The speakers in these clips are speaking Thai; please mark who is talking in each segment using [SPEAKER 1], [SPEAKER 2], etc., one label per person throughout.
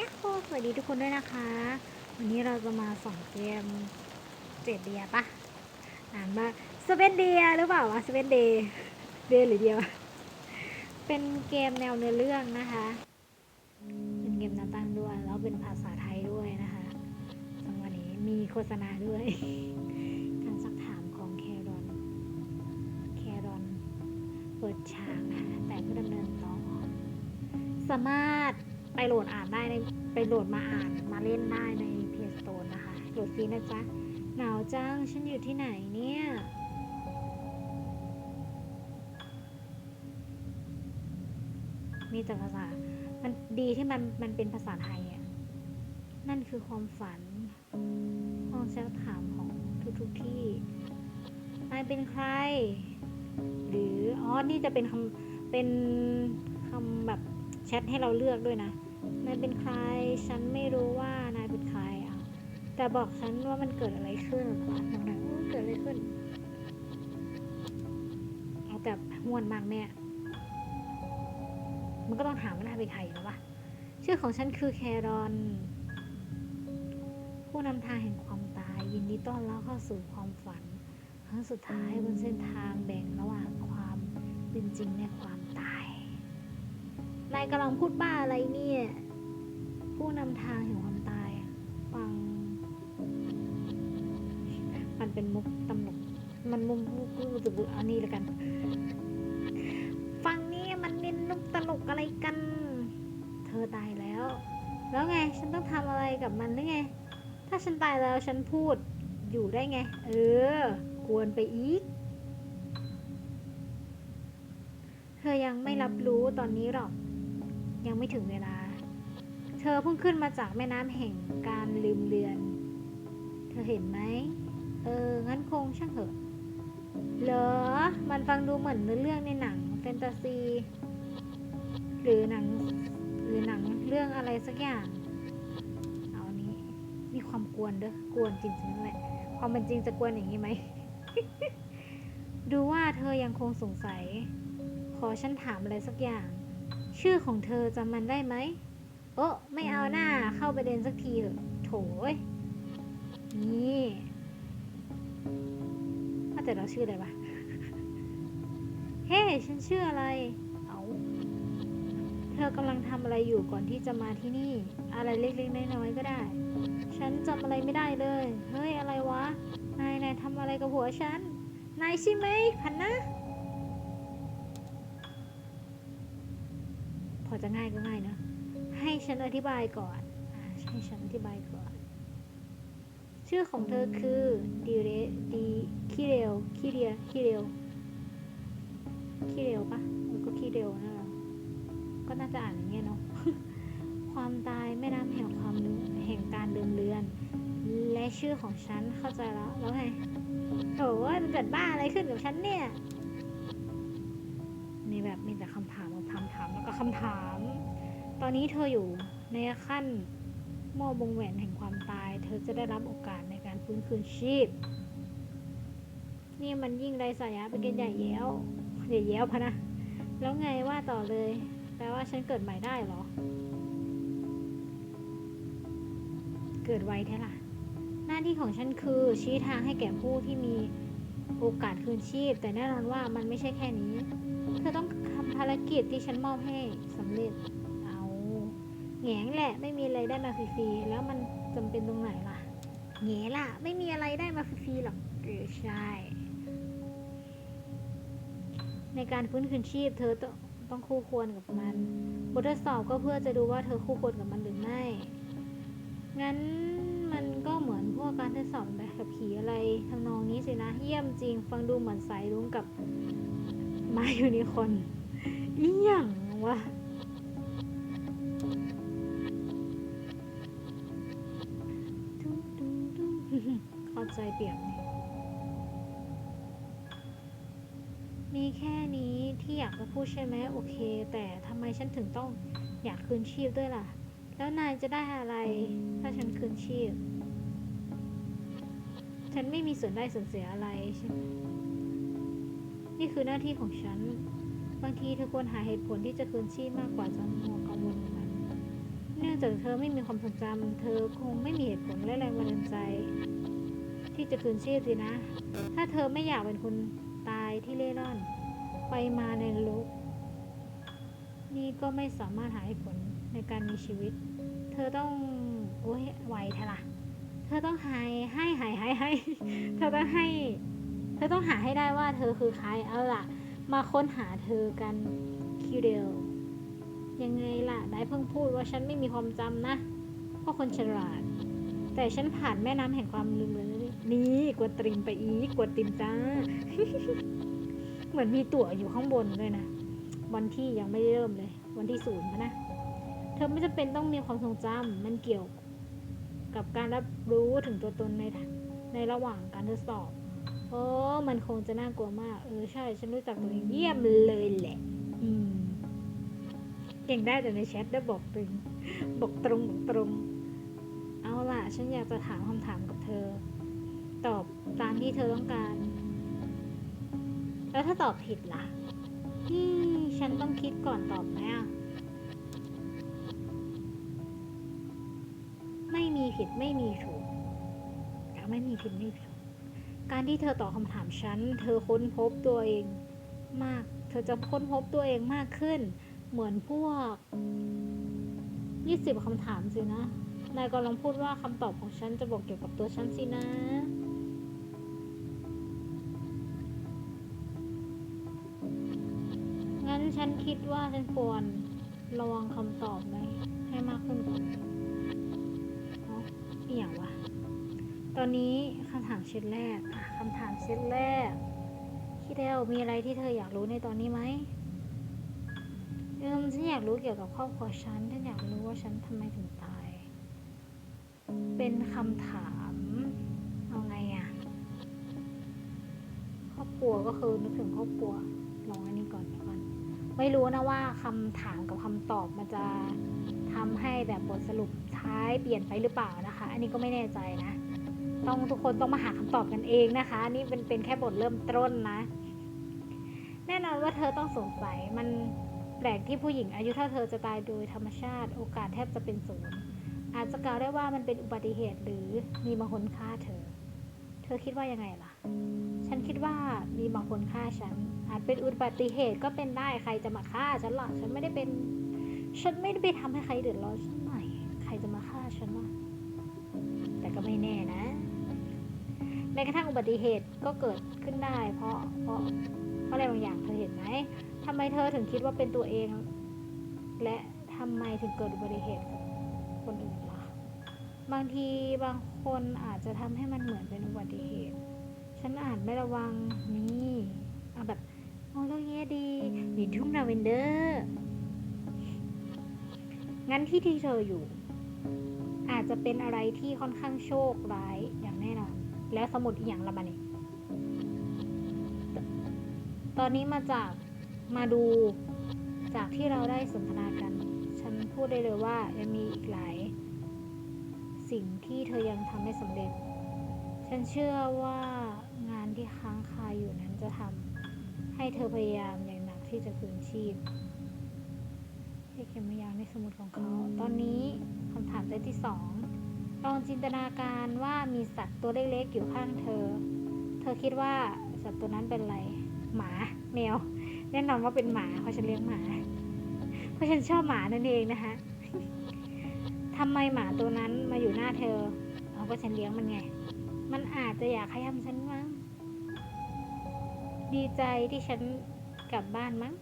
[SPEAKER 1] ยักโคสวัสดีทุกคนด้วยนะคะ วันนี้เราจะมาส่องเกมเจ็ดเดียปะอ่านว่าสเปนเดียหรือเปล่าวะสเปนเดย์เดย์หรือเดียว เป็นเกมแนวเนื้อเรื่องนะคะ เป็นเกมนวตั้งด้วย แล้วเป็นภาษาไทยด้วยนะคะจังหวะนี้มีโฆษณาด้วย การสักถามของแครอน แครอน เปิดฉากนะแต่ก็ดำเนินต่อสามารถ ไปโหลดอ่านได้ในไปโหลดมาอ่านมาเล่นได้ใน Play Store นะคะโหลดฟรีนะจ๊ะหนาวจังฉันอยู่ที่ไหนเนี่ยมีแต่ภาษา มันดีที่มันมันเป็นภาษาไทยอะ นั่นคือความฝันห้องแชทถามของทุกๆที่ นายเป็นใคร หรือ อ๋อ นี่จะเป็นคำเป็นคำแบบแชทให้เราเลือกด้วยนะ นายเป็นใคร ฉันไม่รู้ว่านายเป็นใครอะ แต่บอกฉันว่ามันเกิดอะไรขึ้นอะน้องๆเกิดอะไรขึ้น เอาแต่ม่วนมากแม่มันก็ต้องถามว่านายเป็นใครหรอวะชื่อของฉันคือแครอน ผู้นำทางแห่งความตาย ยินดีต้อนรับเข้าสู่ความฝัน ครั้งสุดท้ายบนเส้นทางแบ่งระหว่างความเป็นจริงและความตาย นายกำลังพูดบ้าอะไรเนี่ย ผู้นำทางแห่งความตาย ฟัง มันเป็นมุกตำลกมันมุมกมุกตะบุอันนี้แล้วกัน ฟังนี่มันเน้นนุกตลกอะไรกัน เธอตายแล้ว แล้วไง ฉันต้องทำอะไรกับมันหรือไง ถ้าฉันตายแล้วฉันพูดอยู่ได้ไง เออ กวนไปอีก เธอยังไม่รับรู้ตอนนี้หรอก ยังไม่ถึงเวลา อเพิ่งขึ้นมาจากแม่น้ำแห่งการลืมเลือน เธอเห็นไหม เออ งั้นคงช่างเถอะ เหรอ มันฟังดูเหมือนเนื้อเรื่องในหนังแฟนตาซี หรือหนัง หรือหนังเรื่องอะไรสักอย่าง เอานี้ มีความกวนเด้อ กวนจริงๆแหละ ความเป็นจริงจะกวนอย่างนี้ไหม ดูว่าเธอยังคงสงสัย ขอฉันถามอะไรสักอย่าง ชื่อของเธอจำมันได้ไหม โอ้ไม่เอาหน้าเข้าประเด็นสักทีเถอะโถยนี่ว่าแต่เราชื่ออะไรวะเฮ้ ฉันชื่ออะไร เอาเธอกำลังทำอะไรอยู่ก่อนที่จะมาที่นี่ อะไรเล็กๆน้อยๆก็ได้ ฉันจำอะไรไม่ได้เลย เฮ้ย อะไรวะ นายนายทำอะไรกับหัวฉัน นายใช่ไหมพันนะ พอจะง่ายก็ง่ายเนอะ ฉันอธิบายก่อนอให้ฉันอธิบายก่อน ชื่อของเธอคือดีเรดีคิเรลคิเรียคิเรลคิเรลปะเออก็คิเรลนะเหรอก็น่าจะอ่านอย่างเงี้ยเนาะ ความตายแม่น้ำแห่งความแห่งการลืมเลือน และชื่อของฉันเข้าใจแล้ว แล้วไงโถ่ามันเกิดบ้าอะไรขึ้นกับฉันเนี่ย มีแบบมีแต่คำถามคำถามแล้วก็คำถาม ตอนนี้เธออยู่ในขั้นหม้อวงแหวนแห่งความตาย เธอจะได้รับโอกาสในการฟื้นคืนชีพ นี่มันยิ่งไรสายะเป็นเกณฑ์ใหญ่แย้วใหญ่แย้วพะนะ แล้วไงว่าต่อเลย แปลว่าฉันเกิดใหม่ได้เหรอ เกิดไวแท้ล่ะ หน้าที่ของฉันคือชี้ทางให้แก่ผู้ที่มีโอกาสคืนชีพ แต่แน่นอนว่ามันไม่ใช่แค่นี้ เธอต้องทำภารกิจที่ฉันมอบให้สำเร็จ แหงแหละ ไม่มีอะไรได้มาฟรีๆแล้วมันจำเป็นตรงไหนล่ะแงล่ะ ไม่มีอะไรได้มาฟรีๆหรอกเออใช่ ในการฟื้นคืนชีพ เธอต้องต้องคู่ควรกับมัน บททดสอบก็เพื่อจะดูว่าเธอคู่ควรกับมันหรือไม่ งั้นมันก็เหมือนพวกการทดสอบแบบขับขี่อะไรทำนองนี้สินะ เยี่ยมจริง ฟังดูเหมือนสายรุ้งกับมายูนิคอนอีหยังวะ ใจเปียบนี่มีแค่นี้ที่อยากจะพูดใช่ไหมโอเค แต่ทำไมฉันถึงต้องอยากคืนชีพด้วยล่ะ แล้วนายจะได้อะไร ถ้าฉันคืนชีพ ฉันไม่มีส่วนได้ส่วนเสียอะไรใช่ไหมนี่คือหน้าที่ของฉัน บางทีเธอควรหาเหตุผลที่จะคืนชีพมากกว่าจะมัวกังวลกับมันเนื่ององจากเธอไม่มีความทรงจำเธอคงไม่มีเหตุผลและแรงบันดาลใจ ที่จะคืนชีพสินะ ถ้าเธอไม่อยากเป็นคนตายที่เล่ร่อน ไปมาในโลกนี่ก็ไม่สามารถหาเหตุผลในการมีชีวิต เธอต้อง โอ้ยไหวเถอะล่ะเธอต้องหายให้หายให้ให้เธอต้องให้ เธอต้องหาให้ได้ว่าเธอคือใครเอาล่ะ มาค้นหาเธอกันคิวเดลยังไงล่ะได้เพิ่งพูดว่าฉันไม่มีความจำนะเพราะคนฉลาด แต่ฉันผ่านแม่น้ำแห่งความลืมเลยนี่ นี่กวตริมไปอีกกวติมจ้า เหมือนมีตั๋วอยู่ข้างบนด้วยนะ วันที่ยังไม่ได้เริ่มเลย วันที่ศูนย์นะ เธอไม่จำเป็นต้องมีความทรงจำมันเกี่ยว กับการรับรู้ถึงตัวตนในในระหว่างการทดสอบโอ้มันคงจะน่ากลัวมาก เออใช่ ฉันรู้จักตัวเองเยี่ยมเลยแหละ อืม เก่งได้แต่ในแชทได้บอกตรงบอกตรงบอกตรง เอาล่ะ ฉันอยากจะถามคำถามกับเธอ ตอบตามที่เธอต้องการ แล้วถ้าตอบผิดล่ะอืมฉันต้องคิดก่อนตอบไหมอะไม่มีผิดไม่มีถูกแต่ไม่มีผิดไม่มีถูกการที่เธอตอบคำถามฉัน เธอค้นพบตัวเองมาก เธอจะค้นพบตัวเองมากขึ้น เหมือนพวกยี่สิบคำถามสินะ นายกำลังพูดว่าคำตอบของฉันจะบอกเกี่ยวกับตัวฉันสินะ ฉันคิดว่าฉันควรระวังคำตอบไหมให้มากขึ้นก่อนเนาะอีอย่างวะตอนนี้คำถามชิ้นแรกคำถามชิ้นแรกคิดแล้วมีอะไรที่เธออยากรู้ในตอนนี้ไหมเอืมฉันอยากรู้เกี่ยวกับครอบครัวฉันฉันอยากรู้ว่าฉันทำไมถึงตาย เป็นคำถามเอาไงอะครอบครัวก็คือนึกถึงครอบครัวลองอันนี้ก่อนแล้วกัน ไม่รู้นะว่าคำถามกับคำตอบมันจะทำให้แบบบทสรุปท้ายเปลี่ยนไปหรือเปล่านะคะ อันนี้ก็ไม่แน่ใจนะ ต้องทุกคนต้องมาหาคำตอบกันเองนะคะ นี่เป็นเป็นแค่บทเริ่มต้นนะ แน่นอนว่าเธอต้องสงสัยมันแปลกที่ผู้หญิงอายุเท่าเธอจะตายโดยธรรมชาติ โอกาสแทบจะเป็นศูนย์อาจจะกล่าวได้ว่ามันเป็นอุบัติเหตุหรือมีบางคนฆ่าเธอ เธอคิดว่ายังไงล่ะ ฉันคิดว่ามีบางคนฆ่าฉัน อาจเป็นอุบัติเหตุก็เป็นได้ใครจะมาฆ่าฉันล่ะฉันไม่ได้เป็น ฉันไม่ได้ไปทำให้ใครเดือดร้อนสักหน่อยใครจะมาฆ่าฉันล่ะแต่ก็ไม่แน่นะแม้กระทั่งอุบัติเหตุก็เกิดขึ้นได้ เพราะเพราะเพราะอะไรบางอย่างเธอเห็นไหมทำไมเธอถึงคิดว่าเป็นตัวเอง และทำไมถึงเกิดอุบัติเหตุคนอื่นล่ะบางทีบางคนอาจจะทำให้มันเหมือนเป็นอุบัติเหตุ ฉันอาจไม่ระวังนี่เอาแบบโอ้เรื่องนี้ดีมีทุ่งลาเวนเดอร์งั้นที่ที่เธออยู่ อาจจะเป็นอะไรที่ค่อนข้างโชคร้ายอย่างแน่นอนแล้วสมุดอีกอย่างละมันนี่ตอนนี้มาจากมาดูจากที่เราได้สนทนากัน ฉันพูดได้เลยว่ายังมีอีกหลาย สิ่งที่เธอยังทำไม่สำเร็จ ฉันเชื่อว่างานที่ค้างคาอยู่นั้นจะทำให้เธอพยายามอย่างหนักที่จะคืนชีพให้เขียนมายางในสมุดของเขา ตอนนี้คำถามเซตที่สองลองจินตนาการว่ามีสัตว์ตัวเล็กๆอยู่ข้างเธอ เธอคิดว่าสัตว์ตัวนั้นเป็นอะไร หมา แมว แน่นอนว่าเป็นหมาเพราะฉันเลี้ยงหมา เพราะฉันชอบหมานั่นเองนะคะทำไมหมาตัวนั้นมาอยู่หน้าเธอ เอาก็ฉันเลี้ยงมันไง มันอาจจะอยากขย้ำฉันมั้ง ดีใจที่ฉันกลับบ้านมั้ง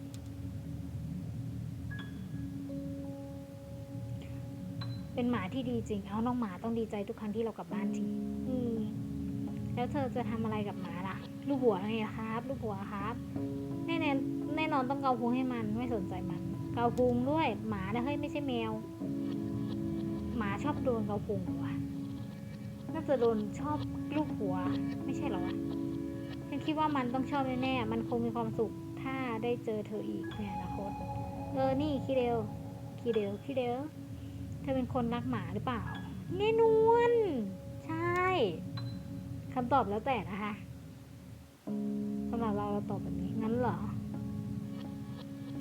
[SPEAKER 1] เป็นหมาที่ดีจริง เอาน้องหมาต้องดีใจทุกครั้งที่เรากลับบ้านทีอืม แล้วเธอจะทำอะไรกับหมาล่ะ ลูกหัวไงครับ ลูกหัวครับ แน่แน่แน่นอนต้องเกาพุงให้มันไม่สนใจมัน เกาพุงด้วย หมานะเฮ้ยไม่ใช่แมว หมาชอบโดนเกาพุงเหรอวะ จะโดนชอบลูกหัว ไม่ใช่หรอวะฉันคิดว่ามันต้องชอบแน่ๆ มันคงมีความสุขถ้าได้เจอเธออีกในอนาคต เออ นี่คิเดลคิเดลคิเดลเธอเป็นคนรักหมาหรือเปล่าแน่นวนใช่คำตอบแล้วแต่นะคะสำหรับเราเราตอบแบบนี้งั้นเหรอ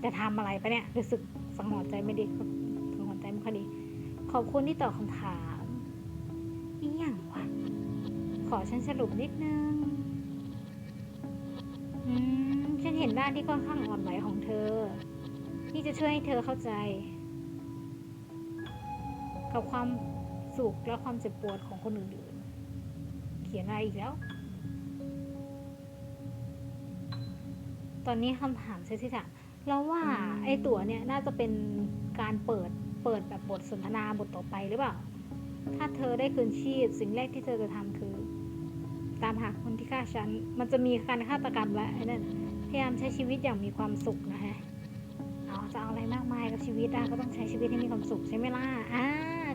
[SPEAKER 1] จะทำอะไรปะเนี่ยรู้สึกสังหรณ์ใจไม่ดีสังหรณ์ใจไม่ค่อยดี ขอบคุณที่ตอบคำถาม อีหยังวะ ขอฉันสรุปนิดนึง อืม ฉันเห็นด้านที่ค่อนข้างอ่อนไหวของเธอ ที่จะช่วยให้เธอเข้าใจ กับความสุขและความเจ็บปวดของคนอื่นๆ เขียนอะไรอีกแล้ว ตอนนี้คำถามเซตที่สามเราว่าไอ้ตั๋วเนี่ยน่าจะเป็นการเปิดเปิดแบบบทสนทนาบทต่อไปหรือเปล่า ถ้าเธอได้คืนชีพ สิ่งแรกที่เธอจะทำคือ ตามหาคนที่ฆ่าฉัน มันจะมีการฆาตกรรมและไอ้นั่นพยายามใช้ชีวิตอย่างมีความสุขนะฮะเอาจะเอาอะไรมากมายกับชีวิตอะก็ต้องใช้ชีวิตให้มีความสุขใช่ไหมล่ะอ่า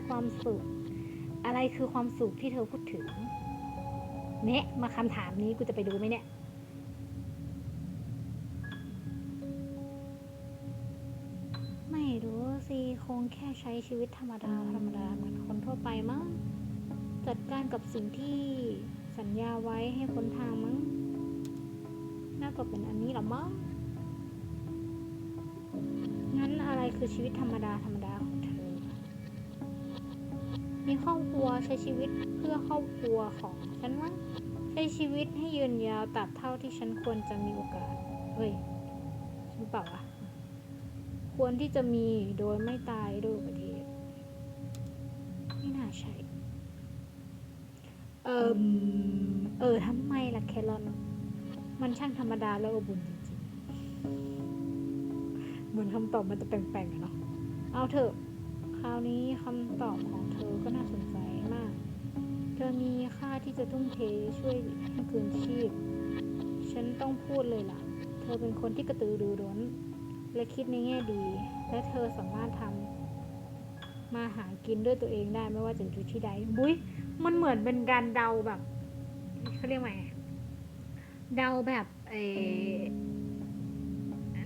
[SPEAKER 1] ความสุข อะไรคือความสุขที่เธอพูดถึงเนี่ยมาคำถามนี้กูจะไปดูไหมเนี่ย ไม่รู้สิ คงแค่ใช้ชีวิตธรรมดาธรรมดาเหมือนคนทั่วไปมั้ง จัดการกับสิ่งที่สัญญาไว้ให้พ้นทางมั้ง น่าจะเป็นอันนี้หรอมั้ง งั้นอะไรคือชีวิตธรรมดาธรรมดาของเธอ มีครอบครัวใช้ชีวิตเพื่อครอบครัวของฉันมั้ง ใช้ชีวิตให้ยืนยาวตราบเท่าที่ฉันควรจะมีโอกาส เฮ้ยใช่เปล่าวะ ควรที่จะมีโดยไม่ตายด้วยอุบัติเหตุไม่น่าใช่ เอิมเออทำไมล่ะแครอนมันช่างธรรมดาแล้วอบอุ่นจริงๆ เหมือนคำตอบมันจะแปลงๆเนาะเอาเถอะคราวนี้คำตอบของเธอก็น่าสนใจมาก เธอมีค่าที่จะทุ่มเทช่วยให้คืนชีพ ฉันต้องพูดเลยล่ะ เธอเป็นคนที่กระตือรือร้น และคิดในแง่ดี และเธอสามารถทำมาหากินด้วยตัวเองได้ไม่ว่าจะอยู่ที่ใดบุ้ยมันเหมือนเป็นการเดาแบบเขาเรียกว่าไงเดาแบบเอ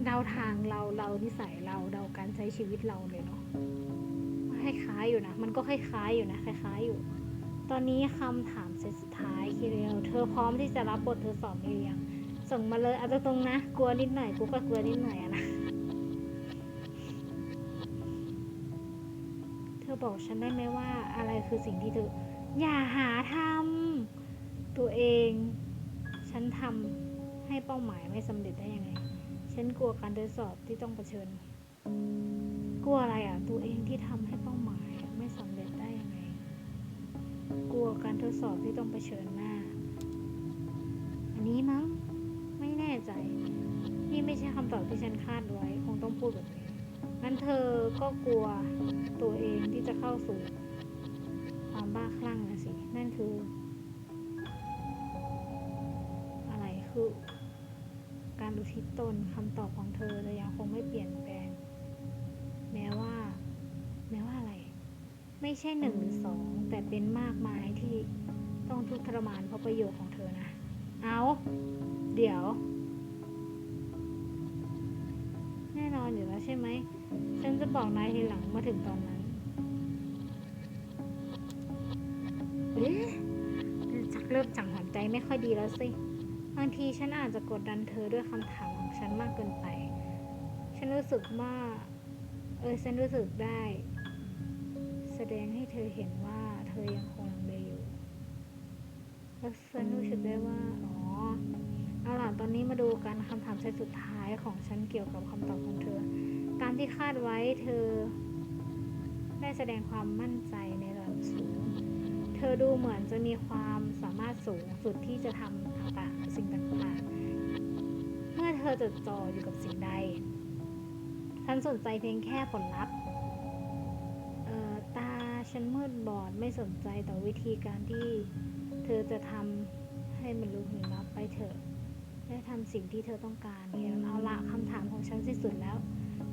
[SPEAKER 1] เดาทางเราเรานิสัยเราเดาการใช้ชีวิตเราเลยเนาะคล้ายๆอยู่นะ มันก็คล้ายๆอยู่นะคล้ายๆอยู่ ตอนนี้คำถามเซตสุดท้ายคิเรลเธอพร้อมที่จะรับบททดสอบหรือยังส่งมาเลยเอาตรงๆนะ กลัวนิดหน่อยกูก็กลัวนิดหน่อยนะ อบอกฉันได้ไหมว่าอะไรคือสิ่งที่เธอ อย่าหาทำตัวเอง ฉันทำให้เป้าหมายไม่สำเร็จได้ยังไง ฉันกลัวการทดสอบที่ต้องเผชิญ กลัวอะไรอะ ตัวเองที่ทำให้เป้าหมายไม่สำเร็จได้ยังไง กลัวการทดสอบที่ต้องเผชิญหน้า อันนี้มั้ง ไม่แน่ใจ นี่ไม่ใช่คำตอบที่ฉันคาดไว้ คงต้องพูดแบบนี้ งั้นเธอก็กลัวตัวเองที่จะเข้าสู่ความบ้าคลั่งนะสิ นั่นคือ อะไรคือ การอุทิศตนคำตอบของเธอจะยังคงไม่เปลี่ยนแปลง แม้ว่า แม้ว่าอะไร ไม่ใช่หนึ่งหรือสอง แต่เป็นมากมายที่ต้องทุกข์ทรมานเพราะประโยชน์ของเธอนะ เอา เดี๋ยว ไหม ฉันจะบอกนายทีหลังมาถึงตอนนั้น เอ๊ะจักเริ่มจังหัวใจไม่ค่อยดีแล้วสิ บางทีฉันอาจจะกดดันเธอด้วยคำถามของฉันมากเกินไป ฉันรู้สึกว่า เออ ฉันรู้สึกได้ แสดงให้เธอเห็นว่าเธอยังคงลังเลอยู่ แล้วฉันรู้สึกได้ว่า อ๋อเอาล่ะตอนนี้มาดูกันคำถามเซตสุดท้ายของฉันเกี่ยวกับคำตอบของเธอ ตามที่คาดไว้เธอ ได้แสดงความมั่นใจในระดับสูง เธอดูเหมือนจะมีความสามารถสูงสุดที่จะทำต่างๆสิ่งต่างๆ เมื่อเธอจดจ่ออยู่กับสิ่งใด ฉันสนใจเพียงแค่ผลลัพธ์เอ่อตาฉันมืดบอดไม่สนใจต่อวิธีการที่เธอจะทำให้มันรู้ผลลัพธ์ไปเถอะและทำสิ่งที่เธอต้องการเนี่ยเอาละคำถามของฉันสิ้นสุดแล้ว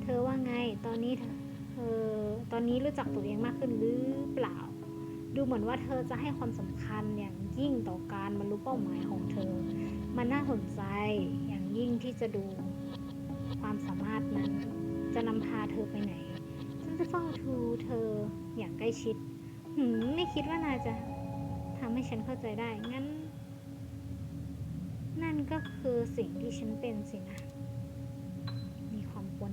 [SPEAKER 1] เธอว่าไง ตอนนี้เธอเธอตอนนี้รู้จักตัวเองมากขึ้นหรือเปล่า ดูเหมือนว่าเธอจะให้ความสำคัญอย่างยิ่งต่อการบรรลุเป้าหมายของเธอ มันน่าสนใจอย่างยิ่งที่จะดูความสามารถนั้น จะนำพาเธอไปไหน ฉันจะเฝ้าทูเธออย่างใกล้ชิด หืม ไม่คิดว่านายจะทำให้ฉันเข้าใจได้ งั้น นั่นก็คือสิ่งที่ฉันเป็นสินะ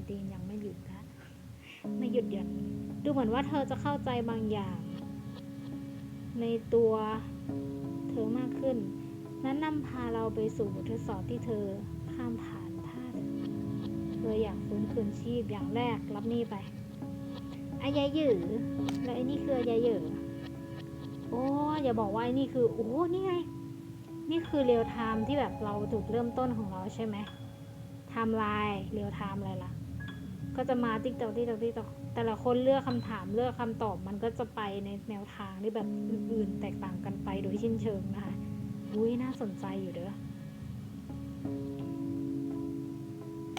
[SPEAKER 1] ตีนยังไม่หยุดนะไม่หยุดหย่อนดูเหมือนว่าเธอจะเข้าใจบางอย่าง ในตัวเธอมากขึ้นนั้นนำพาเราไปสู่บททดสอบที่เธอข้ามผ่านถ้าเธออยากฟื้นคืนชีพอย่างแรกรับนี่ไปอายายหยือแล้วไอ้นี่คืออายายหยือโอ้อย่าบอกว่าไอ้นี่คือโอ้นี่ไง นี่คือเรียลไทม์ที่แบบเราจุดเริ่มต้นของเราใช่ไหมไทม์ไลน์เรียลไทม์อะไรล่ะ ก็จะมาติ๊กตอกติ๊กตอกติ๊กตอกแต่ละคนเลือกคำถามเลือกคำตอบมันก็จะไปในแนวทางที่แบบอื่นๆ แตกต่างกันไปโดยชิ้นเชิงนะคะอุ้ยน่าสนใจอยู่เด้อ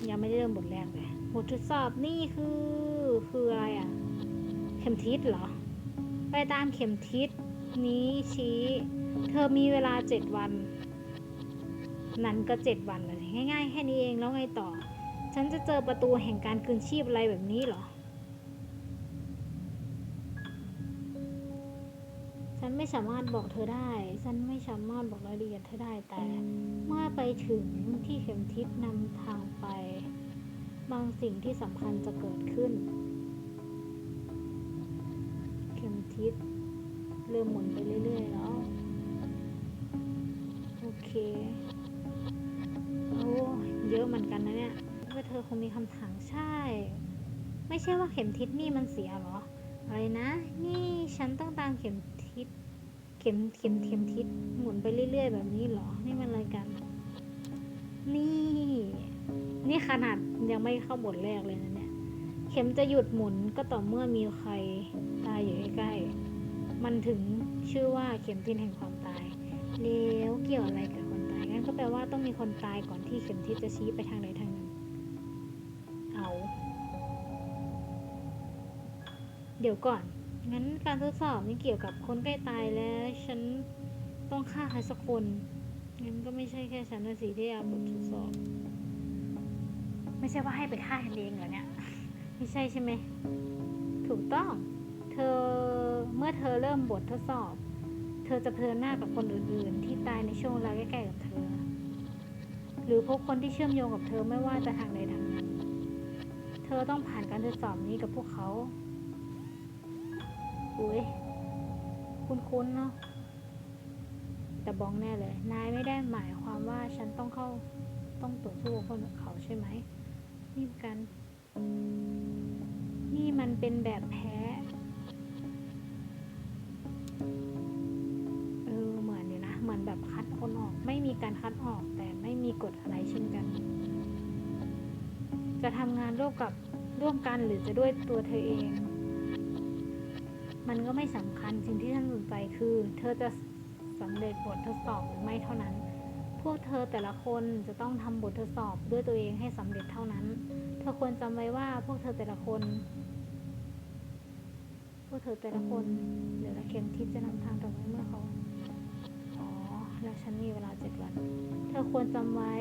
[SPEAKER 1] ยังไม่ได้เริ่มบทแรกเลยบททดสอบนี่คือคืออะไรอะ่ะ เข็มทิศเหรอ ไปตามเข็มทิศนี้ชี้ เธอมีเวลาเจ็ดวัน นั้นก็เจ็ดวันเลยง่ายๆแค่นี้เองแล้วไงต่อ ฉันจะเจอประตูแห่งการคืนชีพอะไรแบบนี้เหรอ ฉันไม่สามารถบอกเธอได้ ฉันไม่สามารถบอกรายละเอียดเธอได้ แต่เมื่อไปถึงที่เข็มทิศนำทางไป บางสิ่งที่สำคัญจะเกิดขึ้น เข็มทิศเริ่มหมุนไปเรื่อยๆแล้วโอเค โอ้ เยอะเหมือนกันนะเนี่ย ธอคงมีคำถามใช่ ไม่ใช่ว่าเข็มทิศนี่มันเสียหรอ อะไรนะ นี่ฉันต้องตามเข็มทิศ เข็มเข็มเข็มทิศหมุนไปเรื่อย ๆ แบบนี้หรอ นี่มันอะไรกัน นี่ นี่ขนาดยังไม่เข้าบทแรกเลยนะเนี่ย เข็มจะหยุดหมุนก็ต่อเมื่อมีใครตายอยู่ใกล้ๆ มันถึงชื่อว่าเข็มทิศแห่งความตาย แล้วเกี่ยวอะไรกับคนตายงั้นก็แปลว่าต้องมีคนตายก่อนที่เข็มทิศจะชี้ไปทางใดทาง เดี๋ยวก่อน งั้นการทดสอบนี่เกี่ยวกับคนใกล้ตายแล้ว ฉันต้องฆ่าใครสักคน งั้นก็ไม่ใช่แค่ฉันนะสิที่เอาบททดสอบ ไม่ใช่ว่าให้ไปฆ่ากันเองเหรอเนี่ย ไม่ใช่ใช่ไหม ถูกต้อง เธอเมื่อเธอเริ่มบททดสอบ เธอจะเผชิญหน้ากับคนอื่น ๆ ที่ตายในช่วงเวลาใกล้ ๆ กับเธอ หรือพบคนที่เชื่อมโยงกับเธอไม่ว่าจะทางใดทางหนึ่งเธอต้องผ่านการทดสอบนี้กับพวกเขา อุ้ยคุ้นๆเนาะแต่บองแน่เลย นายไม่ได้หมายความว่าฉันต้องเข้าต้องต่อสู้กับคนเขาใช่ไหม นี่กัน นี่มันเป็นแบบแพ้ เออ เหมือนอยู่นะ เหมือนแบบคัดคนออก ไม่มีการคัดออกแต่ไม่มีกฎอะไรเช่นกัน จะทำงานร่วมกับร่วมกันหรือจะด้วยตัวเธอเอง มันก็ไม่สำคัญสิ่งที่ท่านสนใจคือ เธอจะสำเร็จบททดสอบหรือไม่เท่านั้น พวกเธอแต่ละคนจะต้องทำบททดสอบด้วยตัวเองให้สำเร็จเท่านั้น เธอควรจำไว้ว่าพวกเธอแต่ละคน พวกเธอแต่ละคน เดี๋ยวละเข็มทิศจะนำทางต่อไปเมื่อเขาอ๋อและฉันมีเวลาเจ็ดวัน เธอควรจำไว้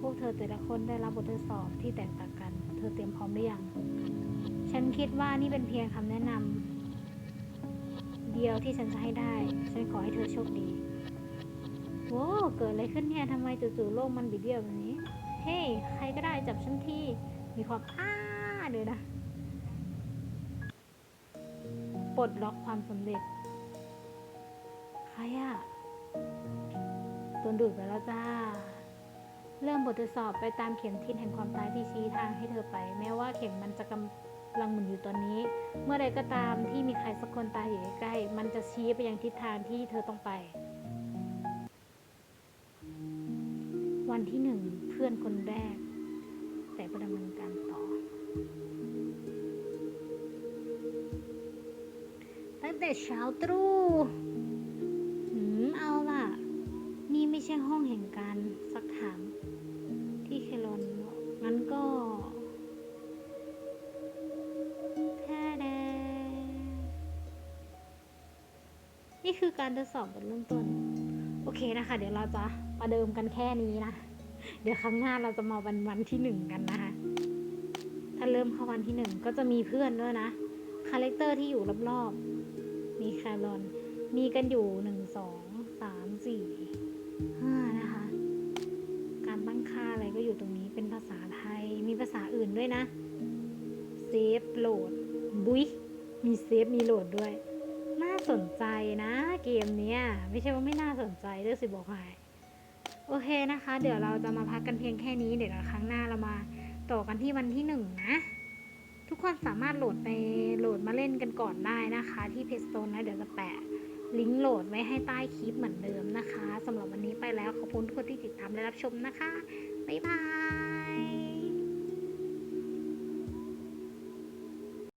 [SPEAKER 1] พวกเธอแต่ละคนได้รับบททดสอบที่แตกต่างกัน เธอเตรียมพร้อมหรือยัง ฉันคิดว่านี่เป็นเพียงคำแนะนำ เดียวที่ฉันจะให้ได้ ฉันขอให้เธอโชคดีโว้เกิดอะไรขึ้นเนี่ยทำไมจู่ๆโลกมันบิดเบี้ยวแบบนี้ เฮ้ยใครก็ได้จับฉันทีมีความอ้าเดี๋ยนะ ปลดล็อกความสำเร็จ ใครอะโดนดูดไปแล้วจ้า เริ่มบททดสอบไปตามเข็มทิศแห่งความตายที่ชี้ทางให้เธอไป แม้ว่าเข็มมันจะกำ ลังหมุนอยู่ตอนนี้ เมื่อใดก็ตามที่มีใครสักคนตายอยู่ใกล้ๆมันจะชี้ไปยังทิศทางที่เธอต้องไป วันที่หนึ่งเพื่อนคนแรก แต่ประดำเนินการต่อ ตั้งแต่เช้าตรู่หืมเอาล่ะ นี่ไม่ใช่ห้องแห่งการซักถามที่เคลอนงั้นก็ คือการทดสอบบทเริ่มต้น โอเคนะคะ เดี๋ยวเราจะประเดิมกันแค่นี้นะ เดี๋ยวครั้งหน้าเราจะมาวันวันที่หนึ่งกันนะคะ ถ้าเริ่มเข้าวันที่หนึ่งก็จะมีเพื่อนด้วยนะคาแรคเตอร์ที่อยู่รอบๆ มีแครอน มีกันอยู่หนึ่งสองสามสี่ห้านะคะ การตั้งค่าอะไรก็อยู่ตรงนี้เป็นภาษาไทย มีภาษาอื่นด้วยนะ เซฟโหลด บุยมีเซฟมีโหลดด้วย สนใจนะ เกมเนี้ยไม่ใช่ว่าไม่น่าสนใจเด้อสิบอกให้โอเคนะคะ เดี๋ยวเราจะมาพักกันเพียงแค่นี้เดี๋ยวครั้งหน้าเรามาต่อกันที่วันที่หนึ่งนะ ทุกคนสามารถโหลดไปโหลดมาเล่นกันก่อนได้นะคะ ที่เพจโตนนะเดี๋ยวจะแปะลิงก์โหลดไว้ให้ใต้คลิปเหมือนเดิมนะคะสำหรับวันนี้ไปแล้วขอบคุณทุกคนที่ติดตามและรับชมนะคะบ๊ายบาย